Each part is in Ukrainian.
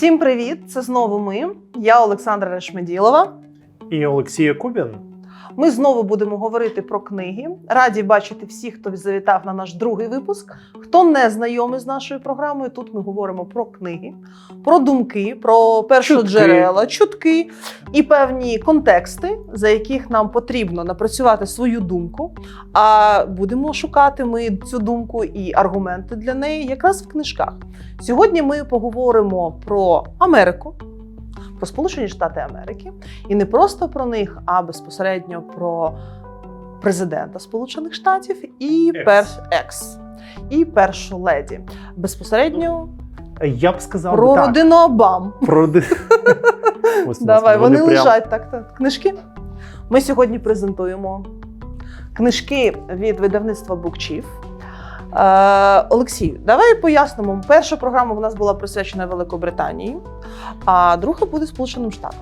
Всім привіт! Це знову ми. Я Олександра Решмеділова. І Олексій Кубін. Ми знову будемо говорити про книги. Раді бачити всіх, хто завітав на наш другий випуск. Хто не знайомий з нашою програмою, тут ми говоримо про книги, про думки, про першоджерела, чутки і певні контексти, за яких нам потрібно напрацювати свою думку. А будемо шукати ми цю думку і аргументи для неї якраз в книжках. Сьогодні ми поговоримо про Америку. Про Сполучені Штати Америки, і не просто про них, а безпосередньо про президента Сполучених Штатів і Екс. перш екс і першу леді. Безпосередньо Я б сказав про так. родину Обам. Про Ось, Давай, вони вони прям- лежать так, так. Книжки. Ми сьогодні презентуємо книжки від видавництва BookChief. Е, Олексій, давай пояснимо. Перша програма в нас була присвячена Великобританії, а друга буде Сполученим Штатам.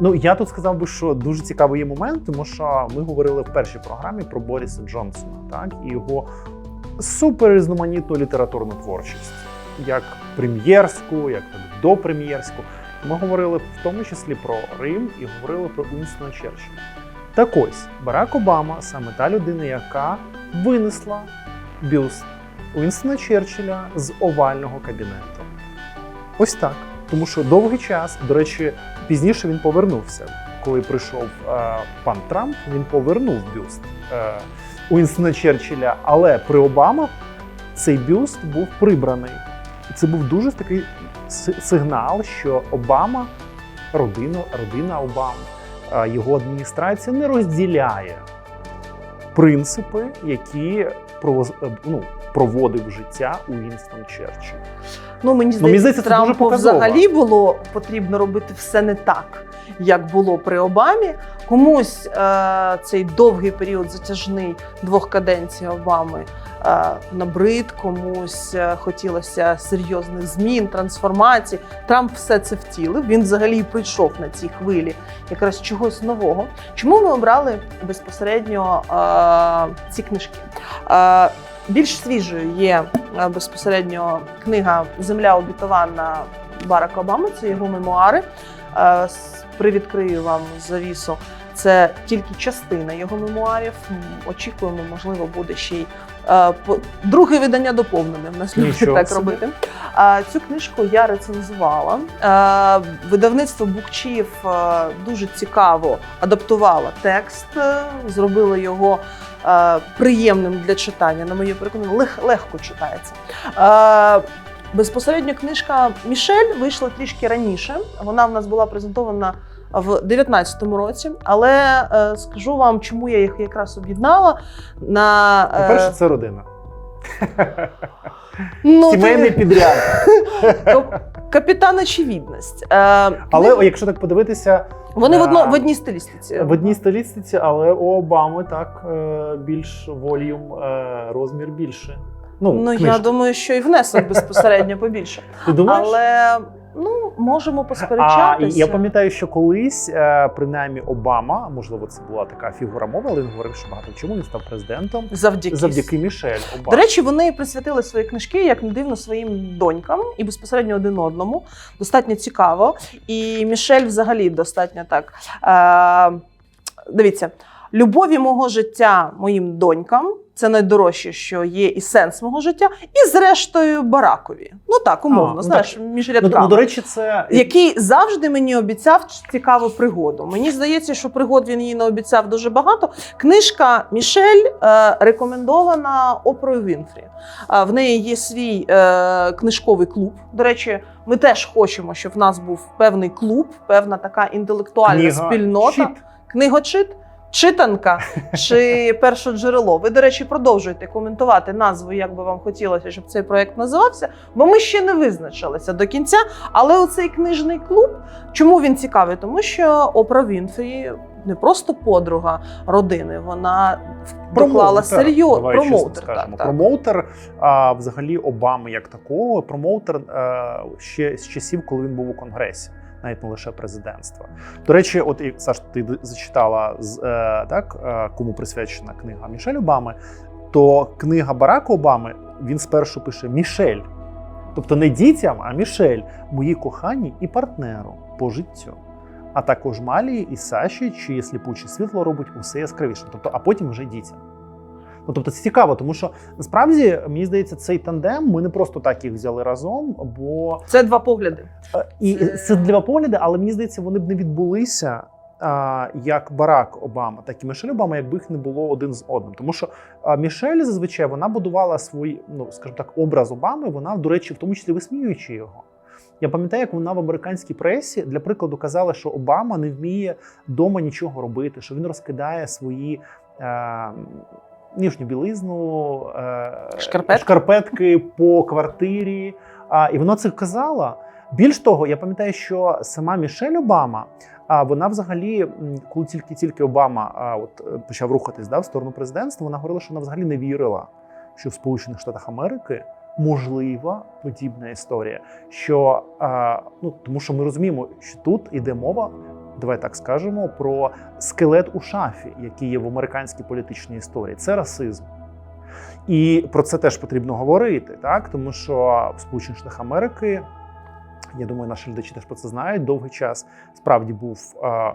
Ну я тут сказав би, що дуже цікавий є момент, тому що ми говорили в першій програмі про Боріса Джонсона, так і його суперрізноманітну літературну творчість, як прем'єрську, як допрем'єрську. Ми говорили в тому числі про Рим і говорили про Уінстона Черчилля. Так ось Барак Обама саме та людина, яка винесла бюст Уінстона Черчилля з овального кабінету. Ось так. Тому що довгий час, до речі, пізніше він повернувся. Коли прийшов е, пан Трамп, він повернув бюст е, Уінстона Черчилля, але при Обама цей бюст був прибраний. І це був дуже такий сигнал, що Обама, родина, родина Обами, е, його адміністрація не розділяє принципи, які ну, проводив життя Уінстон Черчилль. Ну, мені мені здається, Трампу це дуже взагалі було потрібно робити все не так, як було при Обамі. Комусь е, цей довгий період затяжний двох каденцій Обами е, набрид, комусь е, хотілося серйозних змін, трансформацій. Трамп все це втілив. Він взагалі прийшов на цій хвилі якраз чогось нового. Чому ми обрали безпосередньо е, ці книжки? Е, більш свіжою є е, безпосередньо книга Земля обітована Барака Обами. Це його мемуари. Е, Привідкрию вам завісу. Це тільки частина його мемуарів. Очікуємо, можливо, буде ще й е, друге видання доповнене. В нас люблять так робити. Е, Цю книжку я рецензувала. Е, Видавництво Букчів дуже цікаво адаптувало текст, е, зробило його е, приємним для читання. На моє переконання, лег- легко читається. Е, Безпосередньо книжка Мішель вийшла трішки раніше. Вона в нас була презентована в 2019 році, але е, скажу вам, чому я їх якраз об'єднала. На е, По-перше, це родина. ну, Сімейний ти- підряд. Капітан очевидність. Е, Але книга- якщо так подивитися, вони в, е, одно, в одній стилістиці. в одній столістиці, але у Обами так е, більш волюм, е, розмір більше. Ну, Ну, я думаю, що і внесок безпосередньо побільше. Ти думаєш? Але ну, можемо А я пам'ятаю, що колись, е, принаймні, Обама, можливо, це була така фігура мови, але він говорив, що багато чому він став президентом завдяки. завдяки Мішель Обамі. До речі, вони присвятили свої книжки, як не дивно, своїм донькам і безпосередньо один одному. Достатньо цікаво. І Мішель взагалі достатньо так. Е, дивіться, любові мого життя моїм донькам. Це найдорожче, що є і сенс мого життя, і зрештою Баракові. Ну так, умовно, А, ну знаєш, між ну, рядками. ну, до речі, це який завжди мені обіцяв цікаву пригоду. Мені здається, що пригод він їй не обіцяв дуже багато. Книжка Мішель е, рекомендована Опрою Вінфрі. Е, в неї є свій е, книжковий клуб. До речі, ми теж хочемо, щоб в нас був певний клуб, певна така інтелектуальна книга спільнота. «Щит». Книгочит, читанка чи першоджерело. Ви, до речі, продовжуєте коментувати назву, як би вам хотілося, щоб цей проект називався, бо ми ще не визначилися до кінця. Але оцей книжний клуб, чому він цікавий? Тому що Опра Вінфрі не просто подруга родини, вона доклала серйозно промоутер. Так, так. Промоутер а, взагалі Обами як такого. Промоутер а, ще з часів, коли він був у конгресі. Навіть не лише президентства. До речі, от і Саш, ти зачитала з е, так, е, кому присвячена книга Мішель Обами, то книга Барака Обами він спершу пише Мішель. Тобто не дітям, а Мішель, моїй коханій і партнеру по життю. А також Малії і Саші, чиє сліпуче світло робить усе яскравіше. Тобто, а потім вже дітям. Ну, тобто це цікаво, тому що насправді мені здається, цей тандем ми не просто так їх взяли разом, бо Це два погляди. Е, І Це- це два погляди, але мені здається, вони б не відбулися як Барак Обама, так і Мішель Обама, якби їх не було один з одним. Тому що Мішель зазвичай вона будувала свій, ну скажімо так, образ Обами. Вона, до речі, в тому числі висміюючи його. Я пам'ятаю, як вона в американській пресі для прикладу казала, що Обама не вміє вдома нічого робити, що він розкидає свої. Е, Ніжню білизну, е, Шкарпетки? шкарпетки по квартирі. І вона це казала. Більш того, я пам'ятаю, що сама Мішель Обама, а вона взагалі, коли тільки тільки Обама а, от е, почав рухатись да, в сторону президентства, вона говорила, що вона взагалі не вірила, що в Сполучених Штатах Америки можлива подібна історія. Що ну тому, що ми розуміємо, що тут іде мова. Давай так скажемо про скелет у шафі, який є в американській політичній історії. Це расизм. І про це теж потрібно говорити, так тому що в Сполучених Штатах Америки, я думаю, наші глядачі теж про це знають. Довгий час справді був е,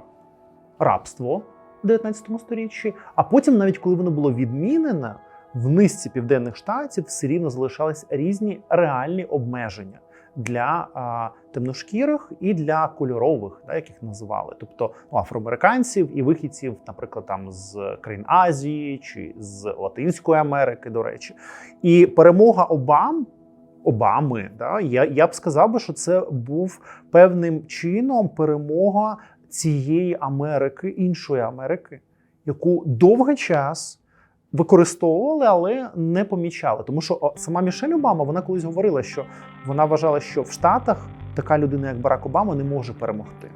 рабство в 19 сторіччі, а потім, навіть коли воно було відмінене, в низці південних штатів все рівно залишались різні реальні обмеження для е, темношкірих і для кольорових, да, яких називали, тобто ну, афроамериканців і вихідців, наприклад, там з країн Азії чи з Латинської Америки, до речі. І перемога Обам. Обами, да, я, я б сказав би, що це був певним чином перемога цієї Америки, іншої Америки, яку довгий час використовували, але не помічали. Тому що сама Мішель Обама вона колись говорила, що вона вважала, що в Штатах така людина, як Барак Обама, не може перемогти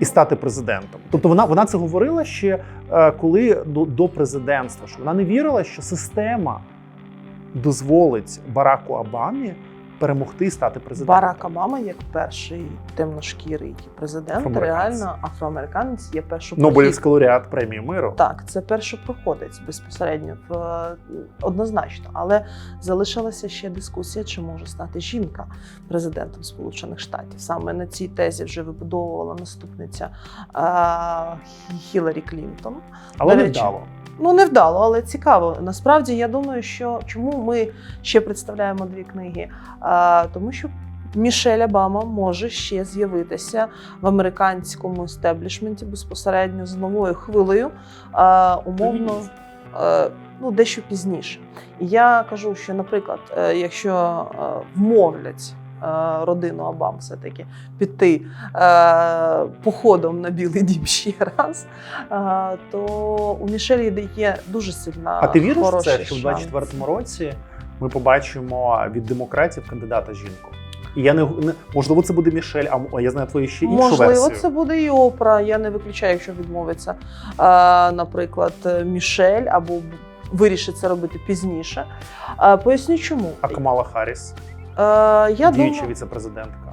і стати президентом. Тобто вона, вона це говорила ще е, коли до, до президентства, що вона не вірила, що система дозволить Бараку Обамі перемогти стати президентом. Барак Обама, як перший темношкірий президент, реально афроамериканець є перший Нобелівський лауреат премії миру. Так, це першопроходець безпосередньо в е, однозначно, але залишилася ще дискусія, чи може стати жінка президентом Сполучених Штатів. Саме на цій тезі вже вибудовувала наступниця е, Хіларі Клінтон. але не вдало. Ну не вдало, але цікаво. Насправді я думаю, що чому ми ще представляємо дві книги? Тому що Мішель Обама може ще з'явитися в американському естеблішменті безпосередньо з новою хвилею, умовно. е, Ну, дещо пізніше. І я кажу, що, наприклад, е, якщо е, вмовлять родину Обам все-таки піти е, походом на Білий Дім ще раз, е, то у Мішелі є дуже сильна А ти віриш в це, що в 24-му році ми побачимо від демократів кандидата жінку? І я не, не можливо, це буде Мішель, а я знаю твою ще іншу Можливо, версію. це буде і Опра. Я не виключаю, якщо відмовиться, е, наприклад, Мішель або вирішить це робити пізніше. Е, Поясню чому. А Камала Харріс, Е, Я діюча думаю, віце-президентка.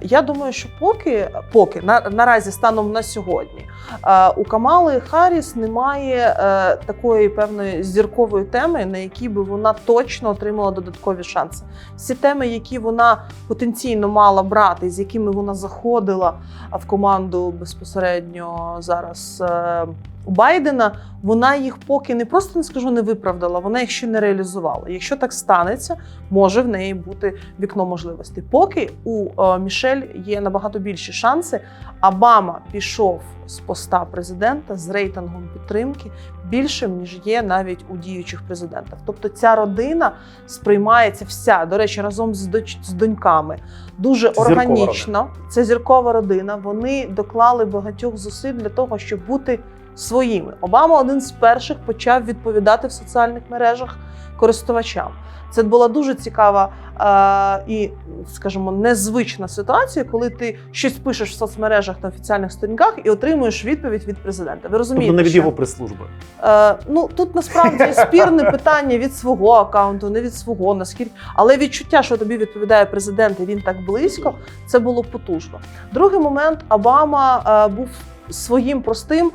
Я думаю, що поки, поки на, наразі станом на сьогодні е, у Камали Харріс немає е, такої певної зіркової теми, на якій би вона точно отримала додаткові шанси. Всі теми, які вона потенційно мала брати, з якими вона заходила в команду безпосередньо зараз е, у Байдена, вона їх поки не просто не скажу не виправдала, вона їх ще не реалізувала. Якщо так станеться, може в неї бути вікно можливостей. Поки у е, Мішель є набагато більші шанси. Обама пішов з поста президента з рейтингом підтримки більшим ніж є навіть у діючих президентів. Тобто ця родина сприймається вся, до речі, разом з доч- з доньками дуже Це зіркова органічно. Це зіркова родина. Вони доклали багатьох зусиль для того, щоб бути своїми. Обама один з перших почав відповідати в соціальних мережах користувачам. Це була дуже цікава е, і, скажімо, незвична ситуація, коли ти щось пишеш в соцмережах на офіціальних сторінках і отримуєш відповідь від президента. Ви розумієте, Тобто не від його прес-служби. Е, ну тут насправді спірне питання від свого аккаунту, не від свого, наскільки, але відчуття, що тобі відповідає президент, і він так близько, це було потужно. Другий момент Обама е, був своїм простим е,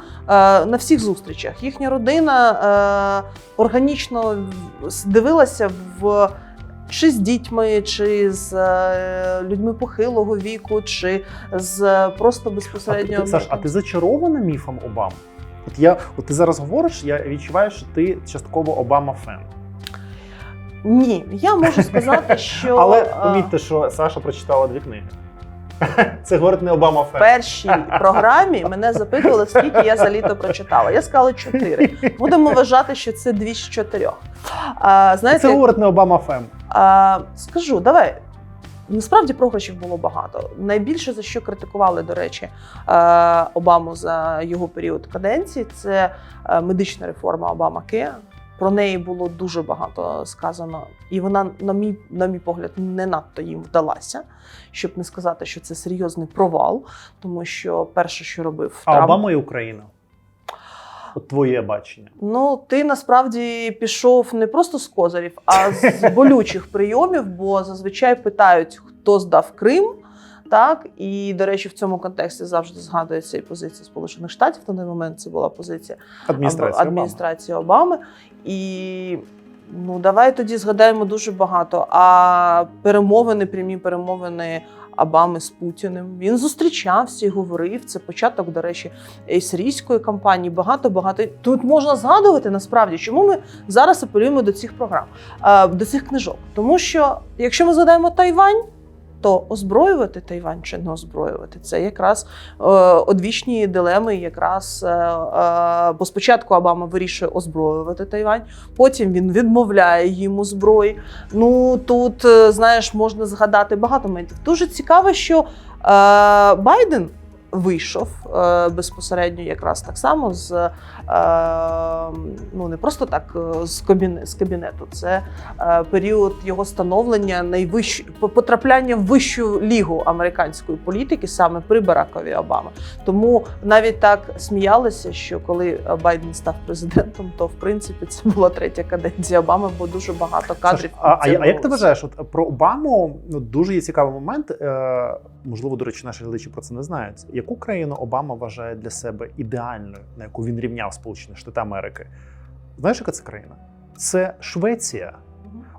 на всіх зустрічах. Їхня родина е, органічно дивилася в чи з дітьми, чи з е, людьми похилого віку, чи з просто А безпосередньо. ти, Саш, а ти зачарована міфом Обами? От я, от ти зараз говориш, я відчуваю, що ти частково Обама фен. Ні, я можу сказати, що Але помітьте, що Саша прочитала дві книги. Це говорить не Обама в першій програмі мене запитували, скільки я за літо прочитала. Я сказала чотири. Будемо вважати, що це дві з чотирьох. А, знаєте, Це говорить не Обама фен. А, скажу, давай. Насправді програшів було багато. Найбільше за що критикували, до речі, е, Обаму за його період каденції, це е, медична реформа Обама Кеа. Про неї було дуже багато сказано, і вона, на мій, на мій погляд, не надто їм вдалася, щоб не сказати, що це серйозний провал, тому що перше, що робив А Трамп, Обама і Україна. От твоє бачення. Ну, ти насправді пішов не просто з козирів, а з болючих прийомів, бо зазвичай питають, хто здав Крим. Так, і до речі, в цьому контексті завжди згадується і позиція Сполучених Штатів. На той момент це була позиція Адміністрація. Обами. адміністрації Обами. І ну давай тоді згадаємо дуже багато. А перемовини, прямі перемовини Обами з Путіним. Він зустрічався і говорив. Це початок, до речі, сирійської кампанії. Багато багато тут можна згадувати насправді, чому ми зараз апелюємо до цих програм, е, до цих книжок. Тому що якщо ми згадаємо Тайвань. То озброювати Тайвань чи не озброювати це якраз е, одвічні дилеми. Якраз е, е, бо спочатку Обама вирішує озброювати Тайвань, потім він відмовляє їм у зброї. Ну тут е, знаєш, можна згадати багато моментів. Дуже цікаво, що е, Байден вийшов е, безпосередньо якраз так само з е, ну не просто так е, з з кабінету. Це е, період його становлення найвищ... по- потрапляння в вищу лігу американської політики саме при Баракові Обами. Тому навіть так сміялися, що коли Байден став президентом, то в принципі це була третя каденція Обами, бо дуже багато кадрів. Саш, а, а, як ти вважаєш, от про Обаму ну, дуже є цікавий момент. Е, можливо, до речі, наші глядачі про це не знають. Яку країну Обама вважає для себе ідеальною, на яку він рівняв Сполучені Штати Америки? Знаєш, яка це країна? Це Швеція.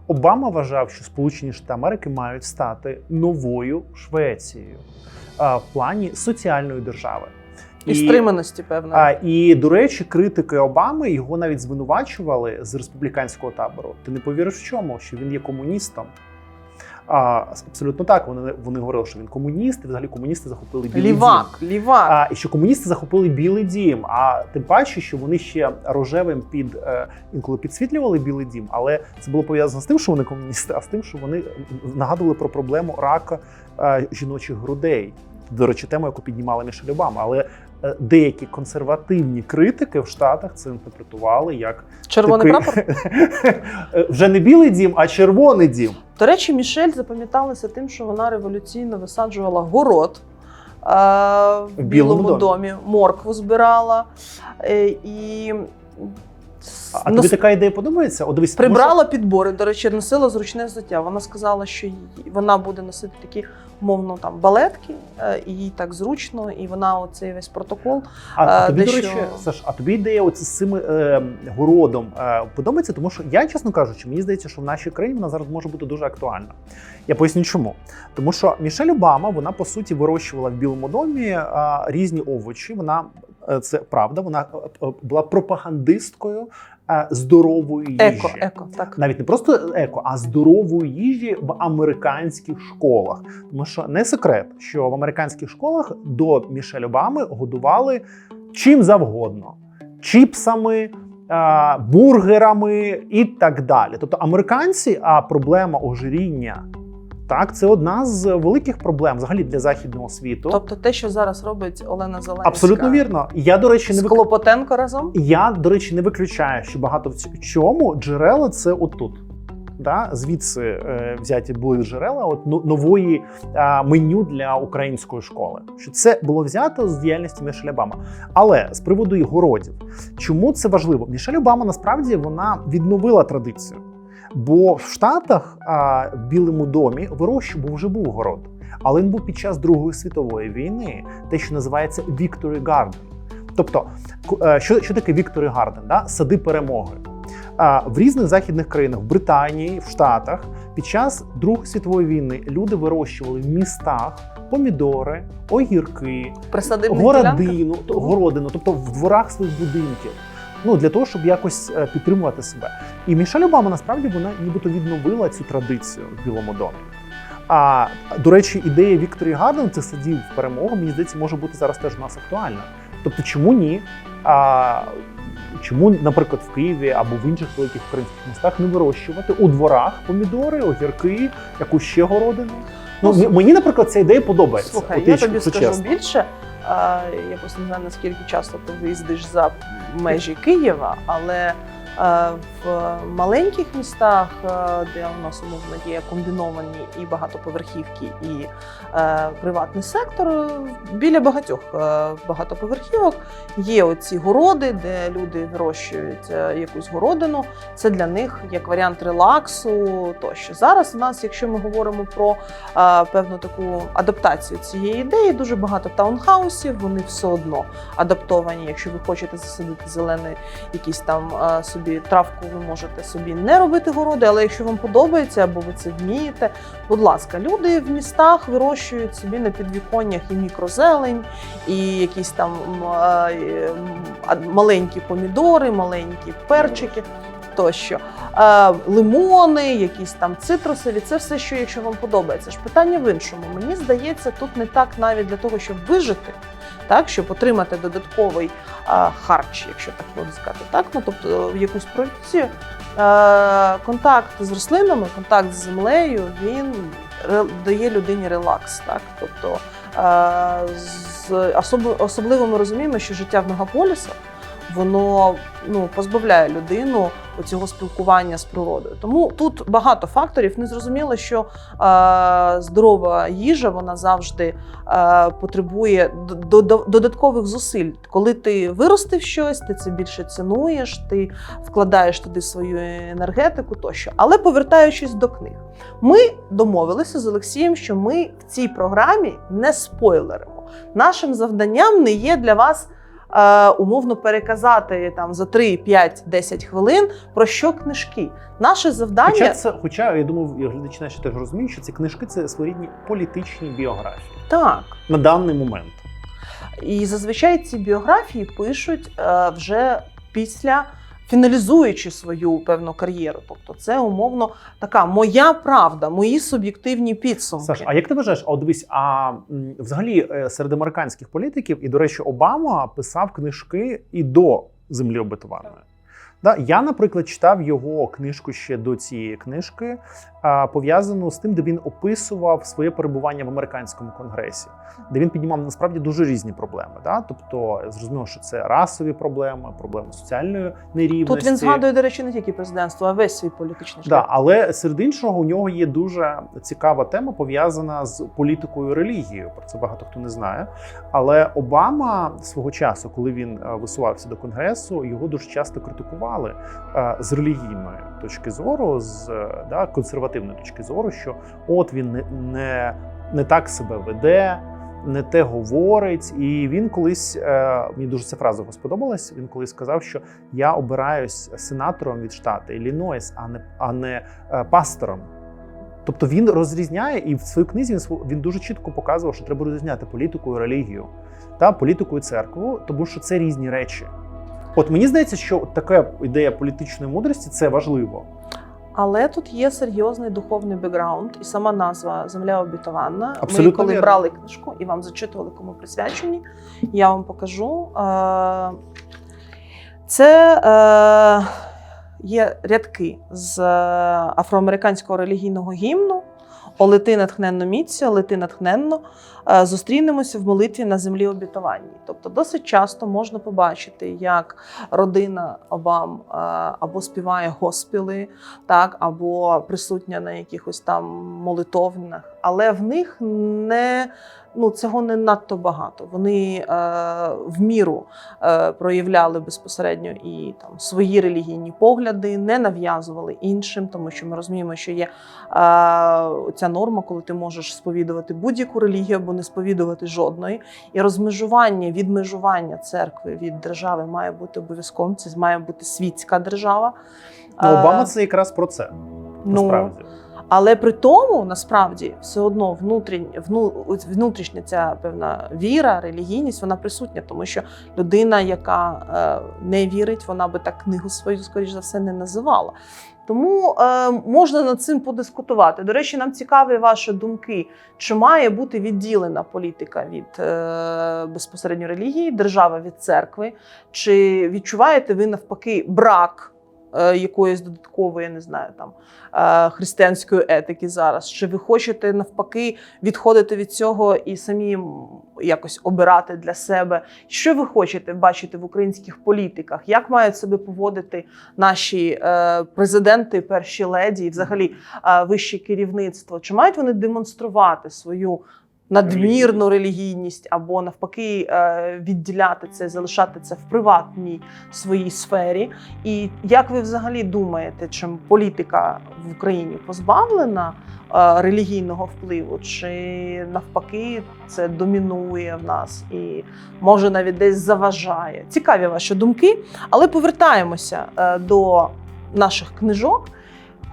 Обама вважав, що Сполучені Штати Америки мають стати новою Швецією а, в плані соціальної держави. і стриманості, певно. А, і до речі, критики Обами його навіть звинувачували з республіканського табору. Ти не повіриш в чому? Що він є комуністом. А, абсолютно так. Вони, вони говорили, що він комуніст, і взагалі комуністи захопили білий Лівак, дім. лівак. А, і що комуністи захопили білий дім. А тим паче, що вони ще рожевим під е, інколи підсвітлювали білий дім, але це було пов'язано з тим, що вони комуністи, а з тим, що вони нагадували про проблему рака е, жіночих грудей. До речі, тему, яку піднімала Мішель Обама. Але деякі консервативні критики в Штатах це інтерпретували як Червоний такий- прапор. Е, вже не білий дім, а червоний дім. До речі, Мішель запам'яталася тим, що вона революційно висаджувала город. е, В Білому білому домі. домі моркву збирала е, і А, нос- тобі така ідея подобається? О, дивись, тому що- прибрала підбори. До речі, носила зручне взуття. Вона сказала, що вона буде носити такі умовно там балетки, е, і їй так зручно, і вона оцей весь протокол. А, а Е, тобі, до дещо- речі, Саш, а тобі ідея оці з цим е, городом е, подобається? Тому що я, чесно кажучи, мені здається, що в нашій країні вона зараз може бути дуже актуальна. Я поясню, чому. Тому що Мішель Обама, вона по суті вирощувала в Білому домі е, різні овочі. Вона е, це правда, вона була пропагандисткою здорової їжі. Еко, еко, так. Навіть не просто еко, а здорової їжі в американських школах. Тому що не секрет, що в американських школах до Мішель Обами годували чим завгодно: чіпсами, е, бургерами і так далі. Тобто, американці, а проблема ожиріння. Так, це одна з великих проблем взагалі для західного світу. Тобто те, що зараз робить Олена Зеленська. Абсолютно вірно. Я, до речі, не З вик... Клопотенко разом. Я, до речі, не виключаю, що багато в чому джерела це отут. Да? Звідси е, взяті були джерела от, ну, нової е, меню для української школи. Що це було взято з діяльності Мішель Обама. Але з приводу і городів, чому це важливо? Мішель Обама насправді вона відновила традицію. Бо в Штатах а, в Білому домі вирощував вже був город. Але він був під час Другої світової війни, те, що називається Victory Garden. Тобто, е, що, що таке Victory Garden? Да? Сади перемоги. А в різних західних країнах, в Британії, в Штатах, під час Другої світової війни люди вирощували в містах помідори, огірки, городину, городину, тобто в дворах своїх будинків. Ну для того, щоб якось е, підтримувати себе. І Мішель Обама насправді вона нібито відновила цю традицію в Білому домі. А до речі, ідея Вікторії Гарден цих садів перемоги, мені здається, може бути зараз теж у нас актуальна. Тобто, чому ні? А, чому, наприклад, в Києві або в інших великих українських містах не вирощувати у дворах помідори, огірки, якусь ще городину? Ну, Ну, мені, наприклад, ця ідея подобається. Слухай, От я тобі скажу чесно. більше. А, Я просто не знаю, наскільки часто ти виїздиш за межі Києва, але в маленьких містах, е, де у нас умовно є комбіновані і багатоповерхівки, і е, приватний сектор, е, біля багатьох е, багатоповерхівок є оці городи, де люди вирощують е, якусь городину. Це для них як варіант релаксу тощо. Зараз у нас, якщо ми говоримо про е, певну таку адаптацію цієї ідеї. Дуже багато таунхаусів, вони все одно адаптовані. Якщо ви хочете засадити зелений якийсь там е, собі травку, ви можете собі не робити городи, але якщо вам подобається або ви це вмієте, будь ласка, люди в містах вирощують собі на підвіконнях і мікрозелень, і якісь там маленькі помідори, маленькі перчики. Тощо лимони, якісь там цитрусові, це все, що якщо вам подобається. Ж питання в іншому. Мені здається, тут не так навіть для того, щоб вижити, так щоб отримати додатковий е, харч, якщо так можна сказати, так ну тобто в якусь продукцію. Е, контакт з рослинами, контакт з землею, він дає людині релакс. Так? Тобто, е, з, особ- особливо ми розуміємо, що життя в мегаполісах воно ну, позбавляє людину цього спілкування з природою. Тому тут багато факторів. Незрозуміло, що е, здорова їжа вона завжди е, потребує д- до- додаткових зусиль. Коли ти виростив щось, ти це більше цінуєш, ти вкладаєш туди свою енергетику тощо. Але повертаючись до книг, ми домовилися з Олексієм, що ми в цій програмі не спойлеримо. Нашим завданням не є для вас. Е, Умовно переказати там за 3, 5, 10 хвилин про що книжки. Наше завдання Хоча це, хоча я думаю, глядачі наші теж розуміють, що ці книжки це своєрідні політичні біографії так. на даний момент. І зазвичай ці біографії пишуть е, вже після фіналізуючи свою певну кар'єру. Тобто, це умовно така моя правда, мої суб'єктивні підсумки. Саш, а як ти вважаєш? А от дивись, а взагалі е, серед американських політиків, і до речі, Обама писав книжки і до землі обетованої. Да, я, наприклад, читав його книжку ще до цієї книжки, пов'язану з тим, де він описував своє перебування в американському конгресі, де він піднімав насправді дуже різні проблеми. Да? Тобто, зрозуміло, що це расові проблеми, проблеми соціальної нерівності. Тут він згадує, до речі, не тільки президентство, а весь свій політичний Да, але серед іншого у нього є дуже цікава тема пов'язана з політикою і релігією. Про це багато хто не знає. Але Обама свого часу, коли він е, висувався до конгресу, його дуже часто критикували е, з релігійної точки зору, з е, да, консервативної точки зору, що от він не, не, не так себе веде. Не те говорить, і він колись е, мені дуже ця фраза сподобалась. Він колись сказав, що я обираюсь сенатором від штату Іллінойс, а не а не е, пастором. Тобто він розрізняє, і в своїй книзі він він дуже чітко показував, що треба розрізняти політику і релігію та політику і церкву, тому що це різні речі. От мені здається, що така ідея політичної мудрості це важливо. Але тут є серйозний духовний бекграунд, і сама назва Земля обітована. Абсолютно Ми коли вірно. брали книжку і вам зачитували, кому присвячені, я вам покажу. Е, Це е, є рядки з е, афроамериканського релігійного гімну. О, лети натхненно міця, лети натхненно. Е, Зустрінемося в молитві на землі обітованій. Тобто, досить часто можна побачити, як родина Обам е, або співає госпіли, так, або присутня на якихось там молитовнях, але в них не ну, цього не надто багато. Вони е, в міру е, проявляли безпосередньо і там свої релігійні погляди, не нав'язували іншим, тому що ми розуміємо, що є е, ця норма, коли ти можеш сповідувати будь-яку релігію або не сповідувати жодної. І розмежування, відмежування церкви від держави має бути обов'язковим. Це має бути світська держава. Ну, Обама Е, це якраз про це. ну, Насправді. але при тому насправді все одно внутрішня, внутрішня ця певна віра, релігійність, вона присутня, тому що людина, яка е, не вірить, вона би так книгу свою, скоріш за все, не називала. Тому е, можна над цим подискутувати. До речі, нам цікаві ваші думки, чи має бути відділена політика від е, безпосередньо релігії, держава від церкви, чи відчуваєте ви навпаки брак е, якоїсь додаткової, я не знаю, там е, християнської етики зараз? Чи ви хочете навпаки відходити від цього і самі якось обирати для себе? Що ви хочете бачити в українських політиках? Як мають себе поводити наші е, президенти, перші леді, і взагалі е, вище керівництво? Чи мають вони демонструвати свою? Надмірну релігійність або навпаки е, відділяти це, залишати це в приватній своїй сфері. І як ви взагалі думаєте, чим політика в Україні позбавлена е, релігійного впливу, чи навпаки це домінує в нас і може навіть десь заважає? Цікаві ваші думки, але повертаємося е, до наших книжок.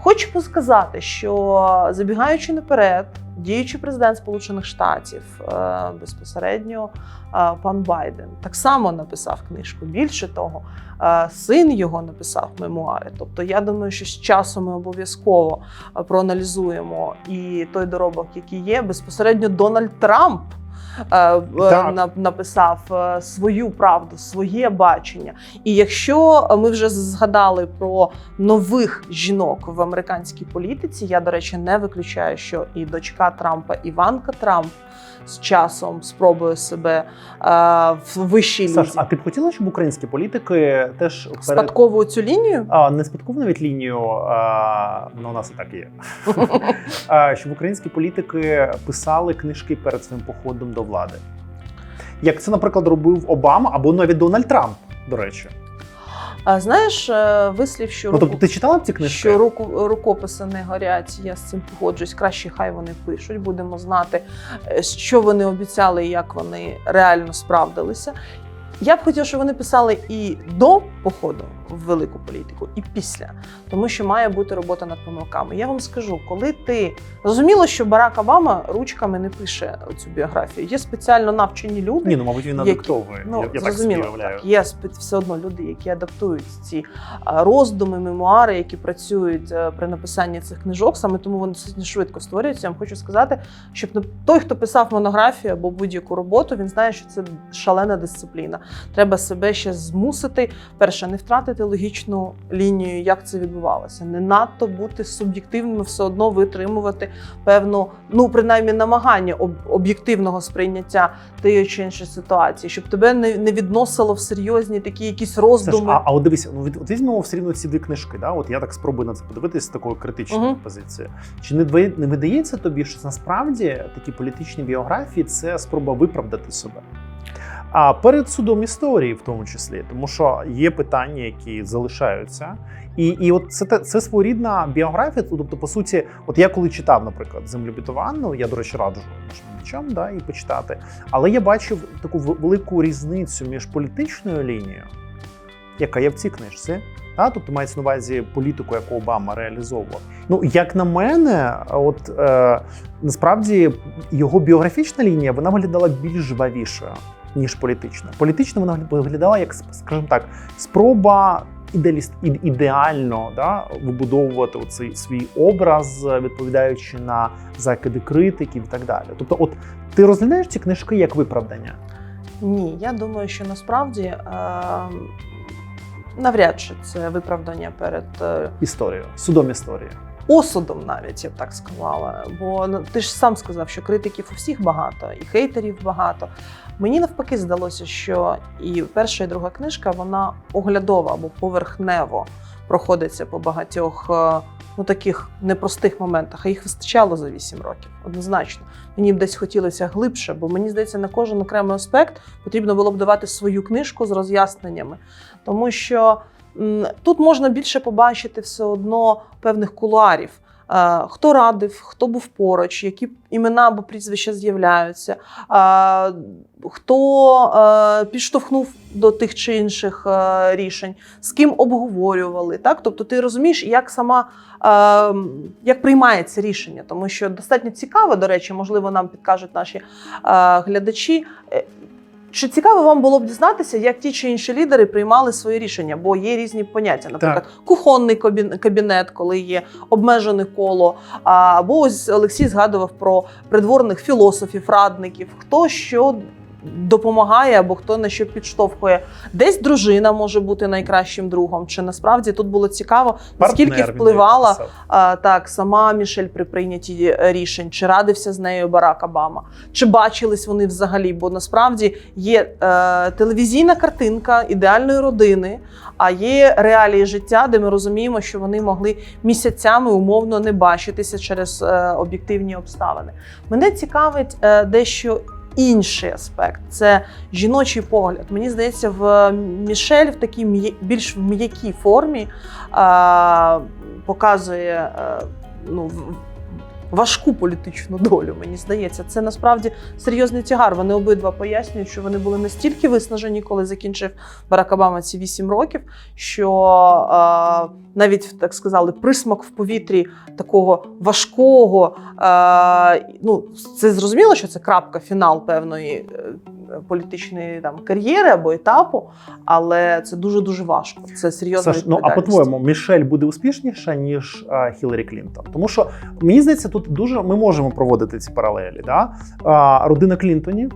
Хочу сказати, що забігаючи наперед, діючий президент Сполучених Штатів е, безпосередньо е, пан Байден так само написав книжку. Більше того, е, син його написав мемуари. Тобто, я думаю, що з часом ми обов'язково проаналізуємо і той доробок, який є. Безпосередньо Дональд Трамп. Е, е, Так. на- Написав е, свою правду, своє бачення. І якщо ми вже згадали про нових жінок в американській політиці, я, до речі, не виключаю, що і дочка Трампа, Іванка Трамп з часом спробує себе е, в вищій Саш, лізі. а ти б хотіла, щоб українські політики теж перед... Спадкову цю лінію? А, не спадкову навіть лінію, а, ну у нас і так є. а, щоб українські політики писали книжки перед своїм походом до влади. Як це, наприклад, робив Обама або навіть Дональд Трамп, до речі. А знаєш, е, вислів, що Ну, руку- тобто ти читала ці книжки? Що руку, рукописи не горять, я з цим погоджуюсь. Краще хай вони пишуть, будемо знати, е, що вони обіцяли і як вони реально справдилися. Я б хотіла, щоб вони писали і до походу в велику політику, і після, тому що має бути робота над помилками. Я вам скажу, коли ти зрозуміло, що Барак Обама ручками не пише цю біографію. Є спеціально навчені люди, Ні, ну мабуть, він Які- адаптовує. Ну, я, я так зрозуміло, уявляю. так. Є все одно люди, які адаптують ці роздуми, мемуари, які працюють е, при написанні цих книжок. Саме тому вони досить швидко створюються. Я вам хочу сказати, щоб той, хто писав монографію або будь-яку роботу, він знає, що це шалена дисципліна. Треба себе ще змусити. Перше, не втратити логічну лінію, як це відбувалося. Не надто бути суб'єктивними, все одно витримувати певну, ну принаймні намагання об- об'єктивного сприйняття тієї чи іншої ситуації, щоб тебе не, не відносило в серйозні такі якісь Саш, роздуми. а, а от дивися, ну від- от візьмемо все рівно ці дві книжки. Да? От я так спробую на це подивитися з такою критичною Мгм. позицією. Чи не, не видається тобі, що насправді такі політичні біографії це спроба виправдати себе? А перед судом історії, в тому числі, тому що є питання, які залишаються. І, і от це, це своєрідна біографія. Тобто, по суті, от я коли читав, наприклад, землю бітованну, я, до речі, раджу нашим да, і почитати. Але я бачив таку велику різницю між політичною лінією, яка є в цій книжці. Та, тобто мається на увазі політику, яку Обама реалізовував. Ну, як на мене, от е, насправді його біографічна лінія вона виглядала більш жвавішою, ніж політична. Політична вона виглядала як, скажімо так, спроба ідеаліст, ідеально да, вибудовувати цей свій образ, відповідаючи на закиди критиків і так далі. Тобто, от ти розглядаєш ці книжки як виправдання? Ні, я думаю, що насправді е, навряд чи це виправдання перед історією, судом історії. Осудом, навіть я б так сказала. Бо ну, ти ж сам сказав, що критиків у всіх багато, і хейтерів багато. Мені навпаки здалося, що і перша, і друга книжка вона оглядова або поверхнево проходиться по багатьох е, ну таких непростих моментах, а їх вистачало за 8 років. Однозначно. Мені б десь хотілося глибше, бо мені здається, на кожен окремий аспект потрібно було б давати свою книжку з роз'ясненнями, тому що тут можна більше побачити все одно певних кулуарів. Е, Хто радив, хто був поруч, які імена або прізвища з'являються, е, хто е, підштовхнув до тих чи інших рішень, з ким обговорювали. Так? Тобто ти розумієш, як сама як приймається рішення, тому що достатньо цікаво, до речі, можливо, нам підкажуть наші глядачі. Чи цікаво вам було б дізнатися, як ті чи інші лідери приймали свої рішення? Бо є різні поняття, наприклад, кухонний кабін- кабінет, коли є обмежене коло. Або ось Олексій згадував про придворних філософів, радників, хто що допомагає або хто на що підштовхує. Десь дружина може бути найкращим другом. Чи насправді тут було цікаво, наскільки Партнер, впливала а, так сама Мішель при прийнятті е, рішень, чи радився з нею Барак Обама, чи бачились вони взагалі? Бо насправді є е, телевізійна картинка ідеальної родини, а є реалії життя, де ми розуміємо, що вони могли місяцями умовно не бачитися через е, об'єктивні обставини. Мене цікавить е, дещо. Інший аспект це жіночий погляд. Мені здається, в Мішель в такій більш м'якій формі показує е, ну, важку політичну долю. Мені здається, це насправді серйозний тягар. Вони обидва пояснюють, що вони були настільки виснажені, коли закінчив Барак Обама ці вісім років, що е, навіть так сказали, присмак в повітрі такого важкого. Е, ну, це зрозуміло, що це крапка, фінал певної. е, Політичної там кар'єри або етапу, але це дуже дуже важко. Це серйозна Саш, ну а по-твоєму, Мішель буде успішніша ніж а, Хіларі Клінтон? Тому що мені здається, тут дуже ми можемо проводити ці паралелі. Да? Родина Клінтонів,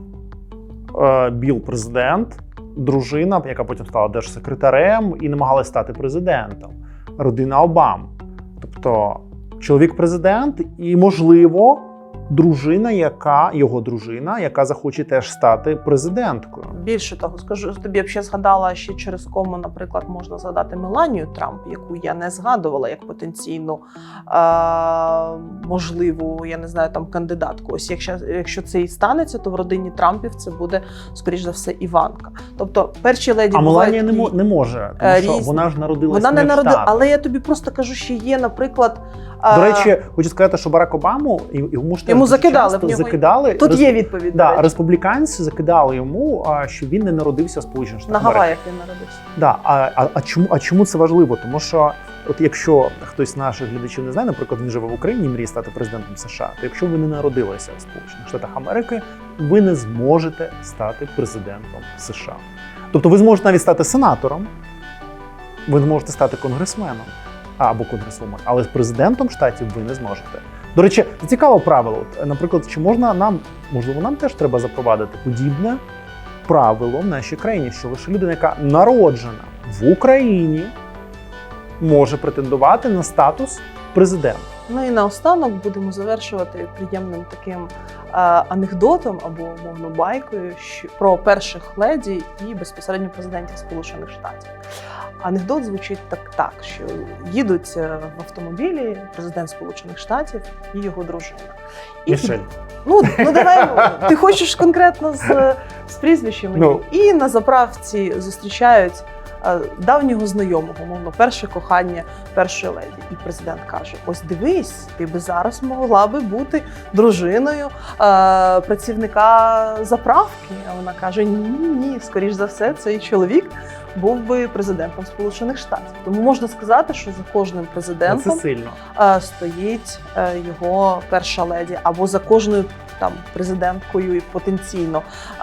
Біл президент, дружина, яка потім стала держсекретарем і намагалась стати президентом. Родина Обам. Тобто чоловік президент, і, можливо, дружина, яка його дружина, яка захоче теж стати президенткою. Більше того, скажу тобі, я б ще згадала ще через кому, наприклад, можна згадати Меланію Трамп, яку я не згадувала як потенційну е- можливу, я не знаю, там кандидатку. Ось якщо, якщо це і станеться, то в родині Трампів це буде скоріш за все Іванка. Тобто, перші леді А Меланія не, такі- не може, тому Е, що різні. вона ж народилася Вона не народила, але я тобі просто кажу, що є, наприклад, До е, речі, хочу сказати, що Барак Обаму і- йому ж теж Йому закидали, в нього- закидали тут є відповідь. до Да, речі. республіканці закидали йому, а, що він не народився в Сполучених На Штатах. Америки. Гаваях він народився. Да, а, а, а чому а чому це важливо? Тому що, от якщо хтось з наших глядачів не знає, наприклад, він живе в Україні, і мріє стати президентом США, то якщо ви не народилися в Сполучених Штатах Америки, ви не зможете стати президентом США. Тобто, ви зможете навіть стати сенатором, ви зможете стати конгресменом а, або конгресвумен, але президентом штатів ви не зможете. До речі, це цікаве правило. От, наприклад, чи можна нам, можливо, нам теж треба запровадити подібне правило в нашій країні, що лише людина, яка народжена в Україні, може претендувати на статус президента. Ну і наостанок будемо завершувати приємним таким е, анекдотом або мовно байкою про перших леді і безпосередньо президентів Сполучених Штатів. Анекдот звучить так, так що їдуть е, в автомобілі президент Сполучених Штатів і його дружина. І Мішель. Ну, ну давай, ну, ти хочеш конкретно з, з прізвищем. Ну. І на заправці зустрічають давнього знайомого, мовно, перше кохання першої леді. І президент каже: Ось дивись, ти би зараз могла би бути дружиною е, працівника заправки. А вона каже: Ні, ні, скоріш за все, цей чоловік був би президентом Сполучених Штатів. Тому можна сказати, що за кожним Це президентом сильно. е, стоїть е, його перша леді, або за кожною там президенткою і потенційно е,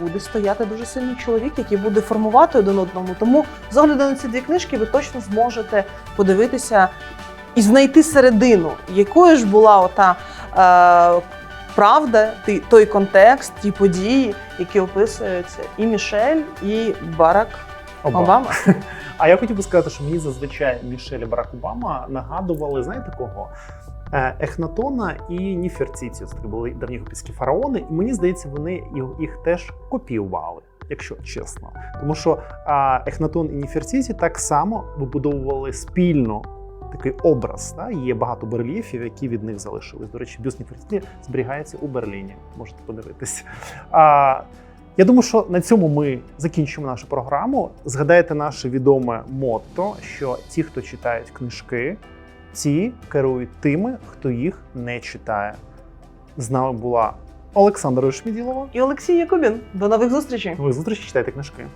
буде стояти дуже сильний чоловік, який буде формувати один одному. Тому з огляду на ці дві книжки ви точно зможете подивитися і знайти середину, якою ж була ота. Е, Правда, ти- той контекст, ті події, які описуються і Мішель, і Барак Оба. Обама. А я хотів би сказати, що мені зазвичай Мішель і Барак Обама нагадували, знаєте кого? Е, Ехнатона і Ніферціті. Це були давньогопійські фараони, і мені здається, вони їх, теж копіювали, якщо чесно. Тому що а, Ехнатон і Ніферціті так само вибудовували спільно такий образ. Да? Є багато барельєфів, які від них залишились. До речі, бюст Ніферціті зберігається у Берліні. Можете подивитись. А, я думаю, що на цьому ми закінчимо нашу програму. Згадайте наше відоме мотто, що ті, хто читають книжки, ці керують тими, хто їх не читає. З нами була Олександра Шміділова. І Олексій Якубін. До нових зустрічей. Ви зустрічі читайте книжки.